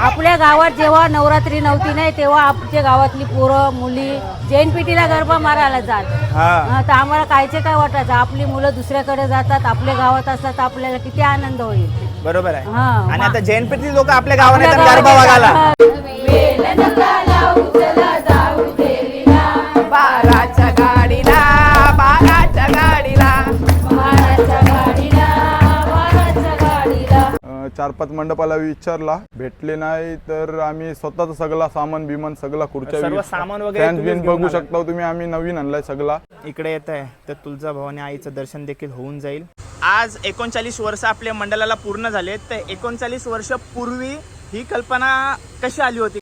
आपल्या गावात जेव्हा नवरात्री नव्हती नाही तेव्हा आमच्या गावातली पोरं मुली जैन पिटीला गरबा मारायला जात. हा. तर आम्हाला कायचे काय वाटायचं? आपली मुलं दुसऱ्याकडे जातात आपल्या गावात असतात आपल्याला किती आनंद होईल. बरोबर आहे. हा आणि आता जैन पेठची लोक आपल्या गावात आपल्या गरबा गावात बघायला. चार पाच मंडपाला विचारला. भेटले नाही तर आम्ही स्वतःच सगळा सामान बिमान सगळा खुर्च्या सर्व सामान वगैरे फॅन तुम्हीच बिन घेऊन बघू आलात. शकता तुम्ही आम्ही नवीन आणलाय सगळा. इकडे येत आहे तर तुळजा भवानी आईचं दर्शन देखील होऊन जाईल. आज एकोणचाळीस वर्ष आपल्या मंडळाला पूर्ण झाले तर एकोणचाळीस वर्ष पूर्वी ही कल्पना कशी आली होती?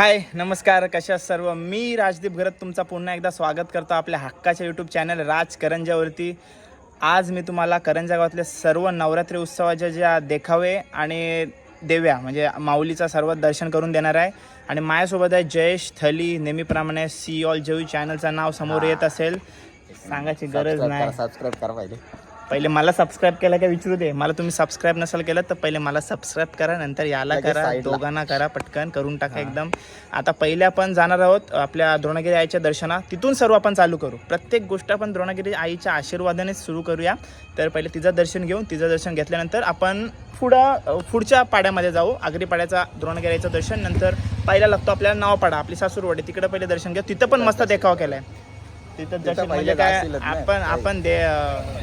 हाय नमस्कार कशा सर्व? मी राजदीप घरत तुमचा पुन्हा एकदा स्वागत करतो आपल्या हक्काच्या यूट्यूब चॅनल राज करंजावरती. आज मी तुम्हाला करंजा गावातले सर्व नवरात्री उत्सवाच्या ज्या देखावे आणि देव्या म्हणजे माऊलीचा सर्व दर्शन करून देणार आहे. आणि माझ्यासोबत आहे जयेश थली नेहमीप्रमाणे सी ऑल जेवी चॅनलचं नाव समोर येत असेल. सांगायची गरज नाही. सबस्क्राईब करा पहिले. पहिले मला सबस्क्राईब केलं का विचारू दे. मला तुम्ही सबस्क्राईब नसाल केलं तर पहिले मला सबस्क्राईब करा नंतर याला करा. दोघांना करा पटकन करून टाका एकदम. आता पहिले आपण जाणार आहोत आपल्या द्रोणगिरी आईच्या दर्शना तिथून सर्व आपण चालू करू. प्रत्येक गोष्ट आपण द्रोणगिरी आईच्या आशीर्वादानेच सुरू करूया. तर पहिले तिचं दर्शन घेऊन तिचं दर्शन घेतल्यानंतर आपण पुढं पुढच्या पाड्यामध्ये जाऊ. आगरी पाड्याचा द्रोणगिरीचं दर्शन. नंतर पहिला लागतो आपल्याला नावपाडा. आपली सासूरवाडी तिकडे पहिले दर्शन घेऊ. तिथं पण मस्त देखावा केलाय. तिथं दर्शन म्हणजे काय. आपण आपण दे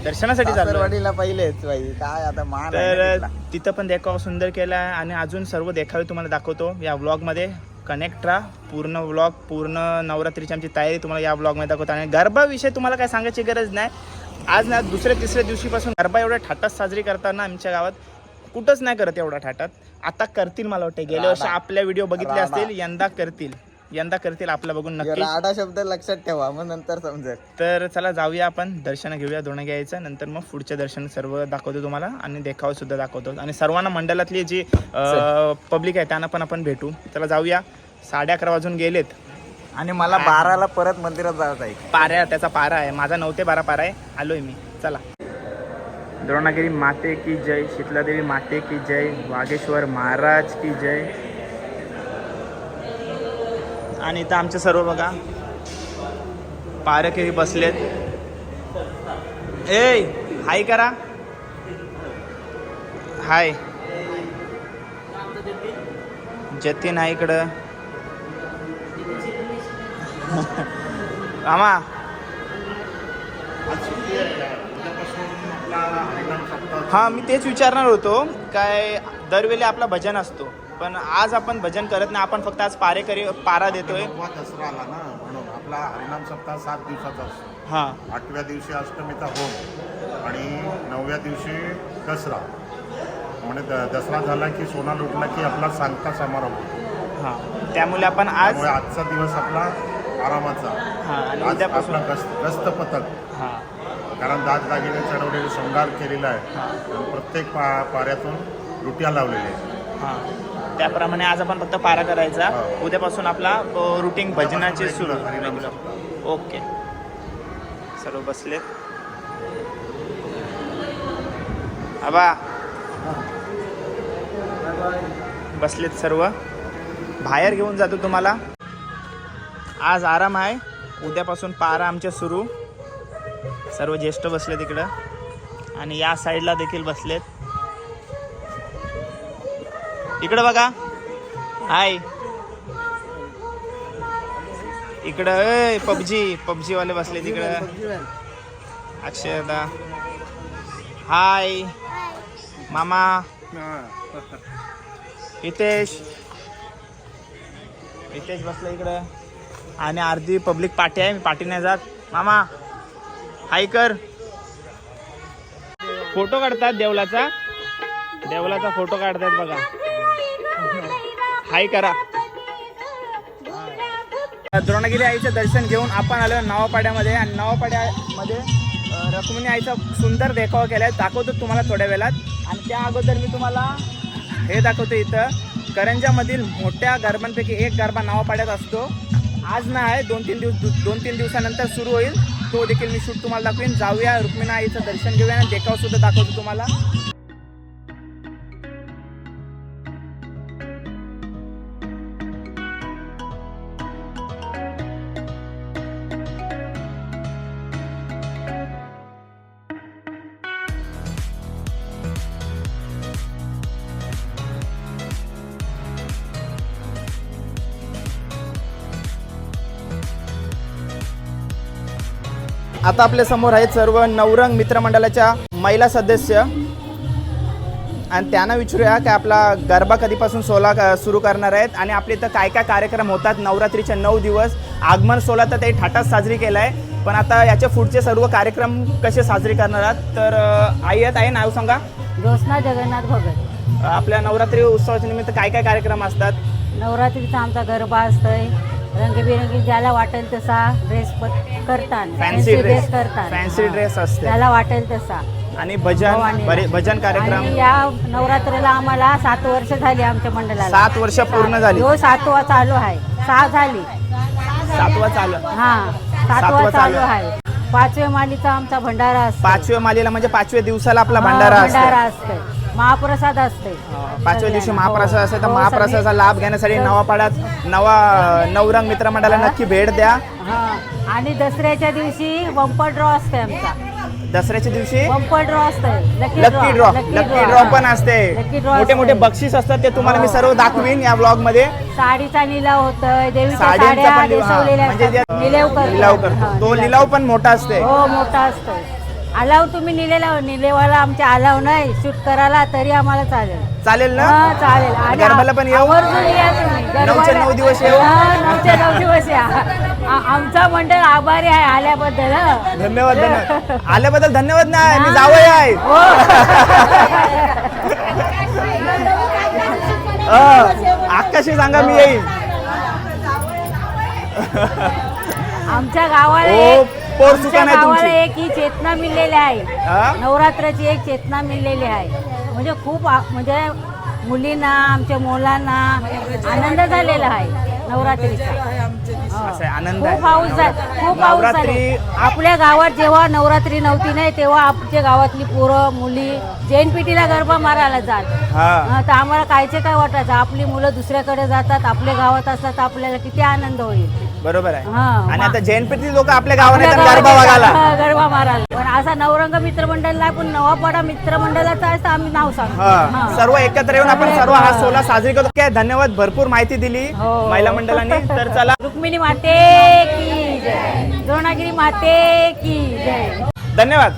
दर्शनासाठी सासरवाडीला पहिलेच बाई. काय आता मान तर. तिथं पण देखावा सुंदर केला आहे आणि अजून सर्व देखावे तुम्हाला दाखवतो या व्लॉगमध्ये कनेक्ट राहा. पूर्ण व्लॉग पूर्ण नवरात्रीची आमची तयारी तुम्हाला या व्लॉगमध्ये दाखवतो. आणि गरबाविषयी तुम्हाला काय सांगायची गरज नाही. आज ना दुसऱ्या तिसऱ्या दिवशीपासून गरबा एवढ्या थाटात साजरी करताना आमच्या गावात कुठंच नाही करत एवढा थाटात. आता करतील मला वाटतं. गेल्या वर्षी. आपल्या व्हिडिओ बघितले. असतील यंदा करतील. यंदा करतील आपला बघून नक्की. राडा शब्द लक्षात ठेवा मग नंतर समजेल. तर चला जाऊया आपण दर्शन घेऊया दोन घ्यायचं नंतर मग पुढचे दर्शन सर्व दाखवतो तुम्हाला आणि देखावा सुद्धा दाखवतो. आणि सर्वांना मंडळातली जी पब्लिक आहे त्यांना पण आपण भेटू. चला जाऊया. साडे अकरा वाजून गेलेत. आणि मला बाराला परत मंदिरात जायचं आहे. पाऱ्या त्याचा पारा आहे. माझा नऊ ते बारा पारा आहे. आलोय मी. चला. द्रोणागिरी माते की जय शीतलादेवी माते की जय वागेश्वर महाराज की जय. आणि इथं आमचे सर्व बघा. पारकेरी बसलेत. ए हाय करा. हाय. जतीन आहे इकडं. मामा. हा मी तेच विचारणार होतो. काय दरवेळी आपला भजन असतो. पण आज आपण भजन करत नाही आपण फक्त आज पारेकरी पारा देतोय. नववा दसरा आला ना म्हणून आपला हरिनाम सप्ताह सात दिवसाचा असतो. हा. आठव्या दिवशी अष्टमीचा होम आणि नवव्या दिवशी दसरा. म्हणजे द- दसरा झाला की सोना लुटला की आपला सांगता समारंभ होतो. हा. त्यामुळे आपण आज त्यामुळे आजचा दिवस आपला आरामाचा. हा आणि आज उद्यापासून आपला गस्त गस्त पथक. हा. कारण दागदागिने चढवलेले शृंगार केलेला आहे. हा. आणि प्रत्येक पा पाऱ्यातून लुट्या लावलेल्या आहेत. हा. त्याप्रमाणे आज आपण फक्त पारा करायचा. उद्यापासून आपला रुटीन भजनाचे सुरू. ओके. सर्व बसले आबा. बसलेत सर्व. बाहेर घेऊन जातो तुम्हाला. आज आराम आहे. उद्यापासून पारा आमच्या सुरू. सर्व ज्येष्ठ बसले तिकडं आणि या साईडला देखील बसलेत. इकडं बघा. हाय. इकडं ए पबजी पबजी वाले बसले तिकडं. अक्षय हाय. मामा. हितेश. हितेश बसला इकडं. आणि अर्धी पब्लिक पाठी आहे मी पाठी नाही जात. मामा. हाय कर. फोटो काढतात देवलाचा. देवलाचा फोटो काढतात बघा. हाय करा. द्रोणगिरी आईचं दर्शन घेऊन आपण आलो नवापाड्यामध्ये आणि नवापाड्यामध्ये रक्मिणी आईचा सुंदर देखावा आहे दाखवतो तुम्हाला थोड्या वेळात. आणि त्या अगोदर मी तुम्हाला हे दाखवतो इथं. करंजामधील मोठ्या गरबांपैकी एक गरबा नावापाड्यात असतो. आज ना आहे. दोन तीन दिवस दोन तीन दिवसानंतर सुरू होईल. तो देखील मी शूट तुम्हाला दाखवेन. जाऊया रुक्मिणी आईचं दर्शन घेऊया आणि देखावासुद्धा दाखवतो तुम्हाला. आता आपल्यासमोर आहेत सर्व नवरंग मित्रमंडळाच्या महिला सदस्य. आणि त्यांना विचारूया की आपला गरबा कधीपासून सोला सुरू करणार आहेत आणि आपले इथं काय काय कार्यक्रम होतात? नवरात्रीचे नऊ दिवस. आगमन सोला तर ते थाटात साजरी केला आहे पण आता याच्या पुढचे सर्व कार्यक्रम कसे साजरे करणार आहात? तर आई आहेत आहे नाव सांगा. ज्योत्स्ना जगन्नाथ भगत आपल्या नवरात्री उत्सवाच्या निमित्त काय काय कार्यक्रम असतात? नवरात्रीचा आमचा गरबा असतोय. रंगीबेरंगी ज्याला वाटेल तसा ड्रेस करतात फॅन्सी ड्रेस करतात. फॅन्सी हा. ड्रेस असते. त्याला वाटेल तसा. आणि भजन. बरे भजन कार्यक्रम. आणि या नवरात्रीला आम्हाला सात वर्ष झाली आमच्या मंडळाला. सात वर्ष पूर्ण झाली. हो सातवा चालू आहे. सहा झाली. सातवा चालू. हा सातवा सातवा चालू चालू. आहे. पाचव्या मालीचा आमचा भंडारा असतो. पाचव्या मालीला म्हणजे पाचव्या दिवसाला आपला हा, भंडारा असतो. भंडारा असते. महाप्रसाद असते. पाचव्या दिवशी. महाप्रसाद असेल तर हो, महाप्रसादाचा सगळे- लाभ घेण्यासाठी नवापाड्यात नवा नवरंग मित्रमंडळाला नक्की भेट द्या. हा आणि दसऱ्याच्या दिवशी बंपर ड्रॉ असते आमचा. दसऱ्याच्या दिवशी? ड्रॉ असते. लक्की ड्रॉ लक्की ड्रॉ पण असते. लकी मोठे मोठे बक्षीस असतात ते तुम्हाला मी सर्व दाखवीन या ब्लॉगमध्ये. साडीचा निलाव होतोय देवीच्या साड्यांचा साड्या लिलाव- हा, नेसवलेल्या म्हणजे जे- असतात. निलाव करतात. लिलाव हा, करतो. तो. लिलाव पण मोठा असते. हो मोठा असतोय. आलाव तुम्ही निलेला निलेवाला आमच्या आलाव नाही. शूट करायला तरी आम्हाला चालेल. चालेल ना? हा चालेल. आणि गरबाला पण येऊ? आवर्जून या तुम्ही. गरबाला- नऊ दिवस येऊ. हा, नऊच्या नऊ दिवस या. आ- आमचा मंडळ आभारी आहे आल्याबद्दल हं. धन्यवाद धन्यवाद. आल्याबद्दल धन्यवाद नाही मी जावं आहे. हो. आकाशी सांगा मी येईन. आमच्या गावाला ओ, एक पोर आमच्या सुका नाही गावाला तुमची. एक ही चेतना मिळलेली आहे हा? नवरात्राची एक चेतना मिळलेली आहे म्हणजे खूप आ- म्हणजे मुलींना आमच्या मुलांना आनंद झालेला आहे नवरात्रीचा असं आहे, आनंद खूप आहे. आपल्या गावात जेव्हा नवरात्री नव्हती नाही तेव्हा आमच्या गावातली पोरं मुली जैन पिटीला गरबा मारायला जात. हा. तर आम्हाला कायचे काय वाटायचं? आपली मुलं दुसऱ्याकडे जातात आपल्या गावात असतात तर आपल्याला किती आनंद होईल. बरोबर आहे. हा, आणि मा- आता जैनपीठी लोक आपल्या येतात गरबा गावात बघायला हा, गरबा मारायला पण असा नवरंग मित्रमंडळाला पण नवापाडा मित्रमंडळाचा आहे तर आम्ही नाव सांगतो. हा. हा. सर्व एकत्र येऊन आपण सर्व हा. सोला साजरी करतो. काय धन्यवाद. भरपूर माहिती दिली हो. महिला मंडळांनी. तर चला. रुक्मिणी माते की जय. द्रोणागिरी माते की जय. धन्यवाद.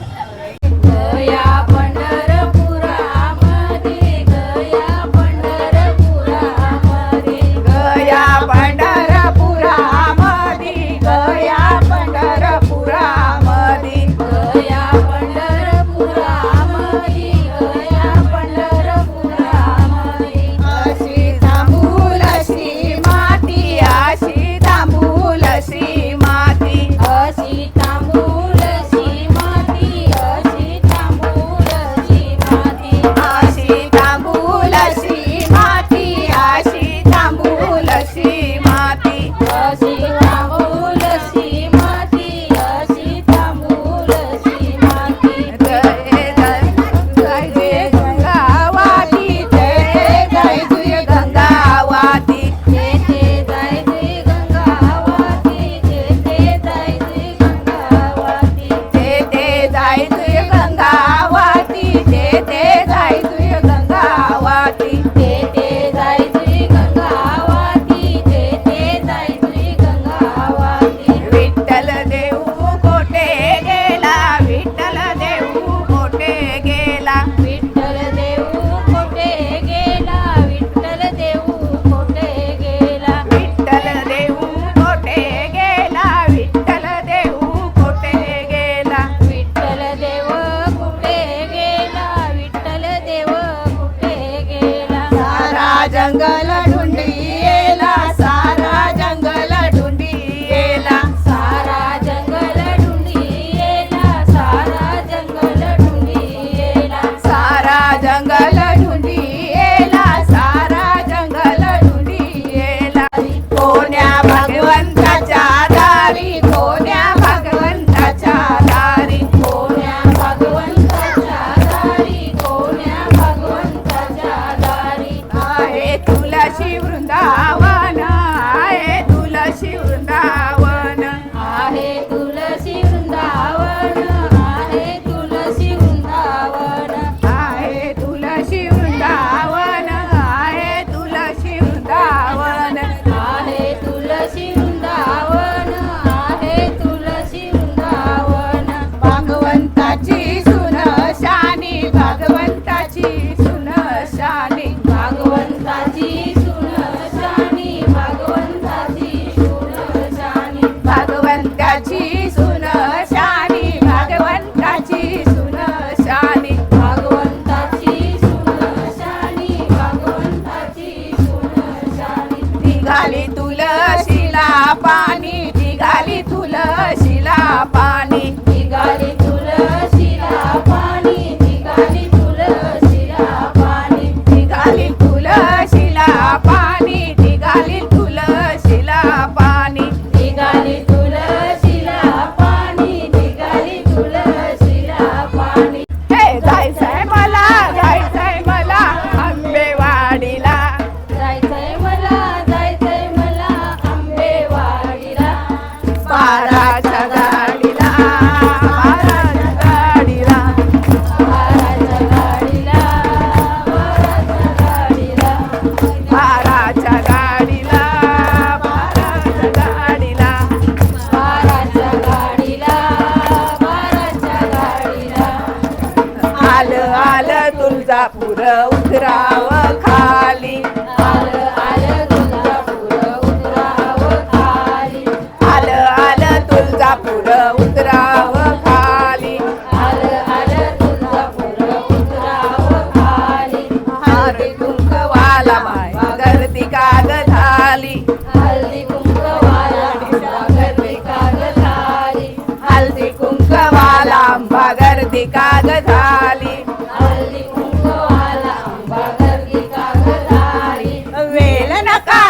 Irapurão, Tralancalim.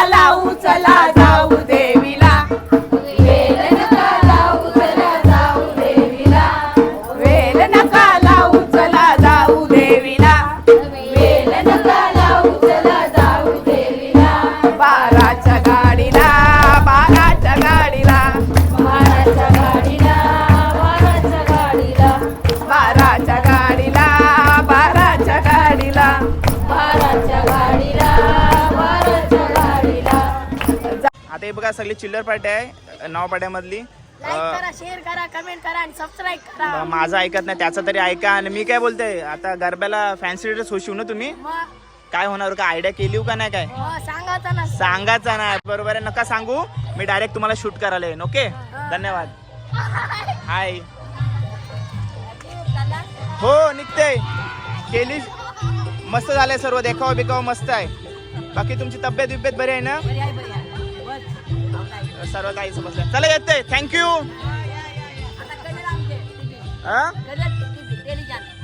चला उचला बघा सगळी चिल्लर पार्टी आहे अं, शेअर करा कमेंट करा आणि सबस्क्राईब करा. माझं ऐकत नाही त्याचं तरी ऐका आणि मी काय बोलते आता गरब्याला फॅन्सी ड्रेस होशीव ना तुम्ही? काय होणार का आयडिया केली हो का नाही काय? हो, सांगायचं ना. सांगायचं ना बरोबर आहे नका सांगू. मी डायरेक्ट तुम्हाला शूट करायला येईन ओके धन्यवाद. हाय हो निघते. केली. मस्त झालंय सर्व देखावा बिखावा मस्त आहे. बाकी तुमची तब्येत बिब्येत बरी आहे ना सर्व काही समजलं. चला येते थँक्यू हो?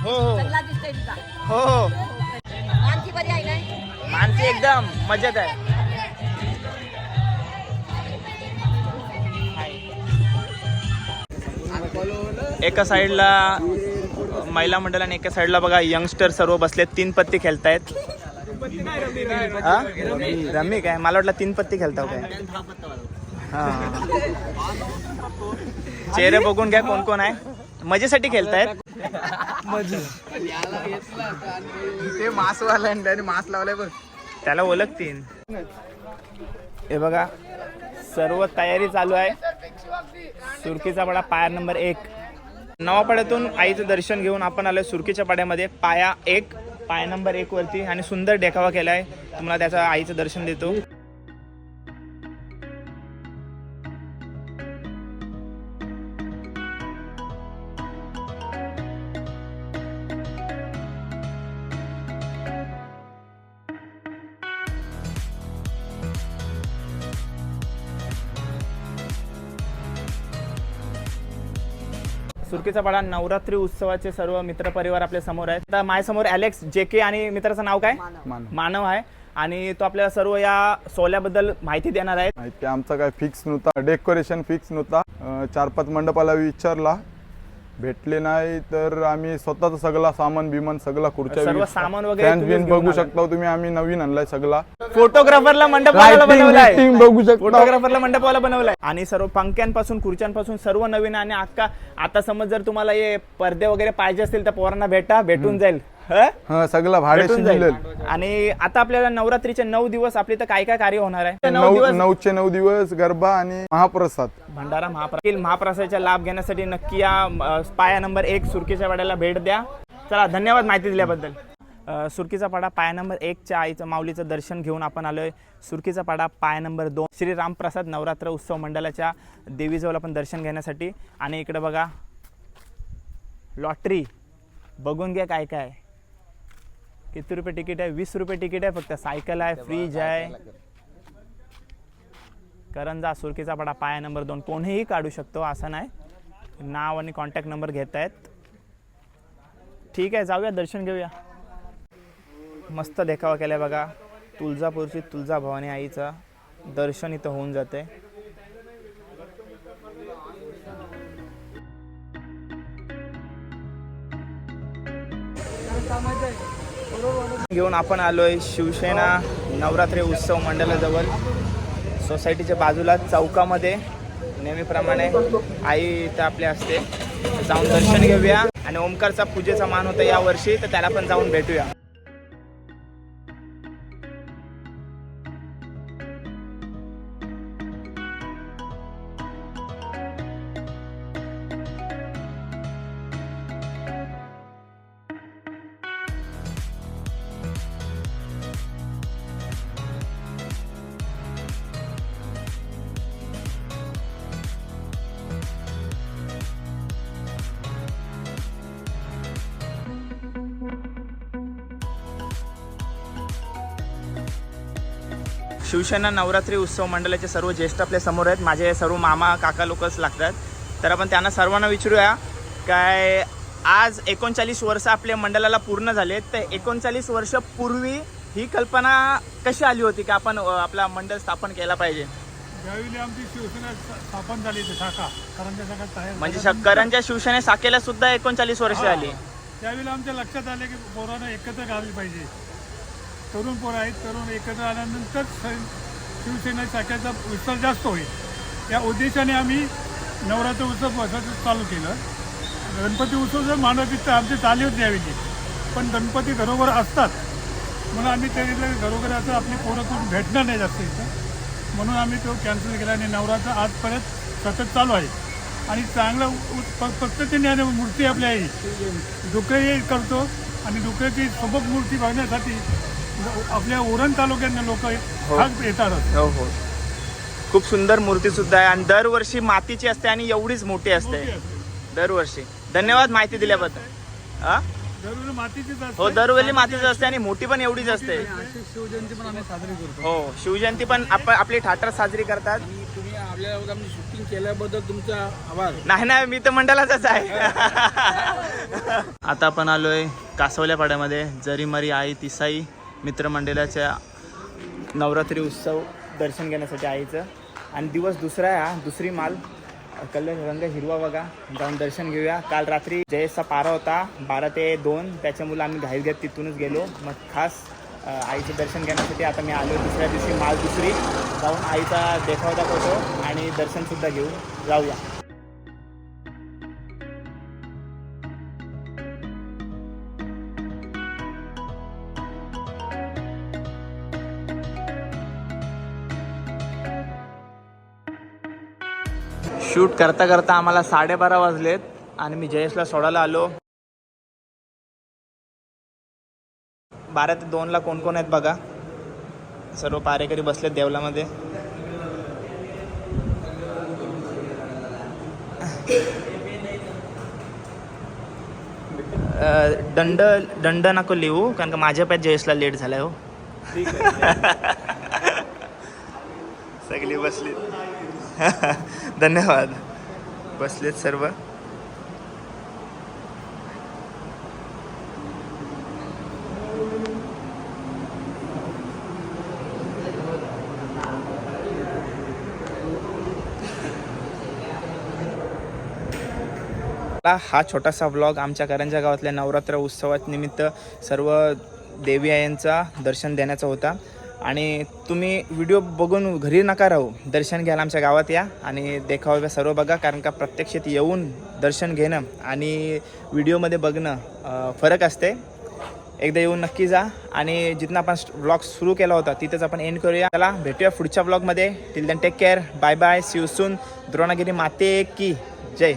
हो हो. हो मानसी एकदम मजेत आहे. एका साईडला महिला मंडळ आणि एका साईडला बघा यंगस्टर सर्व बसले तीन पत्ती खेळतायत? रमी काय? मला वाटलं तीन पत्ती खेळताव काय चेहरे बघून घ्या कोण कोण आहे. मजेसाठी खेळतायत. ते मास्क वाला आणि मास्क लावलाय बघ. त्याला ओळखतीन हे बघा सर्व तयारी चालू आहे. सुरकीचा पाडा पाया नंबर एक. नवापाड्यातून आईचं दर्शन घेऊन आपण आलोय सुरकीच्या पाड्यामध्ये. पाया एक पाया नंबर एक वरती आणि सुंदर देखावा केलाय. तुम्हाला त्याचं आईचं दर्शन देतो. सुरकीचा पाडा नवरात्री उत्सवाचे सर्व मित्रपरिवार आपल्यासमोर आहेत. आता माझ्यासमोर अलेक्स जे के आणि मित्राचं नाव काय? मानव. आहे. आणि तो आपल्याला सर्व या सोहळ्याबद्दल माहिती देणार आहे. माहिती आमचा काय फिक्स नव्हता. डेकोरेशन फिक्स नव्हता. चार पाच मंडपाला विचारला. भेटले नाही तर आम्ही स्वतःच सगळा सामान बिमान सगळा खुर्च्या सर्व सामान वगैरे फॅन तुम्हीच बिन घेऊन बघू आलात. शकता तुम्ही. आम्ही नवीन आणलाय सगळा. फोटोग्राफरला मंडपाला Lighting, बनवलाय. lighting बघू शकता. फोटोग्राफरला मंडपाला बनवलाय. आणि सर्व पंख्यांपासून खुर्च्यांपासून सर्व नवीन आणि अख्खा आता समज जर तुम्हाला हे पडदे वगैरे पाहिजे असतील तर पोरांना भेटा भेटून जाईल. हं? हा सगळा भाड्याशी भेटून जाईल. दिलेल आणि आता आपल्याला नवरात्रीचे नऊ दिवस आपले तर काय काय कार्य होणार आहे? नऊ नऊ दिवस? नऊचे नऊ दिवस गरबा आणि महाप्रसाद. भंडारा महाप्रा महाप्रसादाचा लाभ घेण्यासाठी नक्की या अ, पाया नंबर एक सुरकीच्या वाड्याला भेट द्या. चला धन्यवाद माहिती दिल्याबद्दल. अ, सुरकीचा पाडा पाया नंबर एकच्या आईचं माऊलीचं दर्शन घेऊन आपण आलोय. सुरकीचा पाडा पाया नंबर दोन श्री रामप्रसाद नवरात्र उत्सव मंडळाच्या देवीजवळ आपण दर्शन घेण्यासाठी. आणि इकडे बघा लॉटरी. बघून घ्या काय काय. किती रुपये तिकीट आहे? वीस रुपये तिकीट आहे फक्त. सायकल आहे फ्रीज आहे. करंजा सुरकीचा पाडा पाया नंबर दोन. कोणीही काढू शकतो असं नाही. नाव आणि कॉन्टॅक्ट नंबर घेत आहेत ठीक आहे जाऊया दर्शन घेऊया. मस्त देखावा केलाय बघा. तुळजापूरची तुळजा भवानी आईचं दर्शन इथं होऊन जाते. घेऊन आपण आलोय शिवसेना नवरात्री उत्सव मंडळाजवळ. सोसायटीच्या बाजूला चौकामध्ये. नेहमीप्रमाणे आई इथं आपले असते जाऊन दर्शन घेऊया. आणि ओमकारचा पूजेचा मान होता या वर्षी तर त्याला पण जाऊन भेटूया. शिवसेना नवरात्री उत्सव मंडळाचे सर्व ज्येष्ठ आपल्यासमोर आहेत. माझे सर्व मामा काका लोकच लागतात. तर आपण त्यांना सर्वांना विचारूया काय आज एकोणचाळीस वर्ष आपल्या मंडळाला पूर्ण झाले तर एकोणचाळीस वर्ष पूर्वी ही कल्पना कशी आली होती की आपण आपला मंडळ स्थापन केला पाहिजे? ज्यावेळी आमची शिवसेना स- स्थापन झाली ती शाखा करंजा शाखा तयार म्हणजे शक्करांच्या शिवसेने साकेला सुद्धा एकोणचाळीस वर्ष. आली. त्यावेळेला आमच्या लक्षात आले की पोरांना एकत्र घालली पाहिजे. तरुण पोरं आहेत तरुण एकत्र आल्यानंतर शिवसेना शाखेचा विस्तार जास्त होईल. या उद्देशाने आम्ही नवरात्र उत्सव वर्षाचं चालू केलं. गणपती उत्सव जर मानवती तर आमची चालीच द्यावी पण गणपती घरोघर असतात. म्हणून आम्ही त्याच्यातल्या घरोघर असं आपली पोरं कोण भेटणार नाही जास्त इथं. म्हणून आम्ही तो कॅन्सल केला आणि नवरात्र आजपर्यंत सतत चालू आहे. आणि चांगलं उ- प- पद्धतीने आणि मूर्ती आपल्या आहे. डुकरही करतो. आणि डुकरची सोबत मूर्ती बघण्यासाठी आपल्या उरण तालुक्यातले लोक खास येतात हो हो. खूप सुंदर मूर्ती सुद्धा आहे आणि दरवर्षी मातीची असते आणि एवढीच मोठी असते. दरवर्षी. धन्यवाद माहिती दिल्याबद्दल. हा? दरवेळी हो मातीच असते आणि मोठी पण एवढीच असते. शिवजयंती पण आम्ही साजरी करतो. हो शिवजयंती पण आप आपली ठाटर साजरी करतात. तुम्ही आपल्याला आमची शूटिंग केल्याबद्दल तुमचा आभार. नाही नाही मी तर मंडळाचाच आहे. आता आपण आलोय कासवल्या पाड्यामध्ये. जरीमरी आई तिसाई. मित्रमंडळाच्या नवरात्री उत्सव दर्शन घेण्यासाठी आईचं. आणि दिवस दुसरा आहे हा दुसरी माल. कलर रंग हिरवा बघा. जाऊन दर्शन घेऊया. काल रात्री जयेशचा पारा होता. बारा ते दोन. त्याच्यामुळे आम्ही घाईत घेत तिथूनच गेलो. मग खास आईचं दर्शन घेण्यासाठी आता मी आलो दुसऱ्या दिवशी. माल दुसरी. जाऊन आईचा देखावा दाखवतो आणि दर्शनसुद्धा घेऊन जाऊया. शूट करता करता आम्हाला साडेबारा वाजलेत आणि मी जयेशला सोडायला आलो. बारा ते दोनला कोण कोण आहेत बघा. सर्व पारेकरी बसलेत देवलामध्ये. दंड दंड नको लिहू कारण का माझ्या पाय जयेशला लेट झालाय हो. सगळी बसली. धन्यवाद. बसलेत सर्व. हा छोटासा व्लॉग आमच्या करंजा गावातल्या नवरात्र उत्सवात निमित्त सर्व देवी आयांचा दर्शन देण्याचा होता. आणि तुम्ही व्हिडिओ बघून घरी नका राहू. दर्शन घ्यायला आमच्या गावात या आणि देखावा सर्व बघा कारण का प्रत्यक्षात येऊन दर्शन घेणं आणि व्हिडिओमध्ये बघणं फरक असते. एकदा येऊन नक्की जा आणि जिथनं आपण ब्लॉग सुरू केला होता तिथेच आपण एंड करूया. चला भेटूया पुढच्या ब्लॉगमध्ये till then take care bye bye see you soon Dronagiri माते की. जय.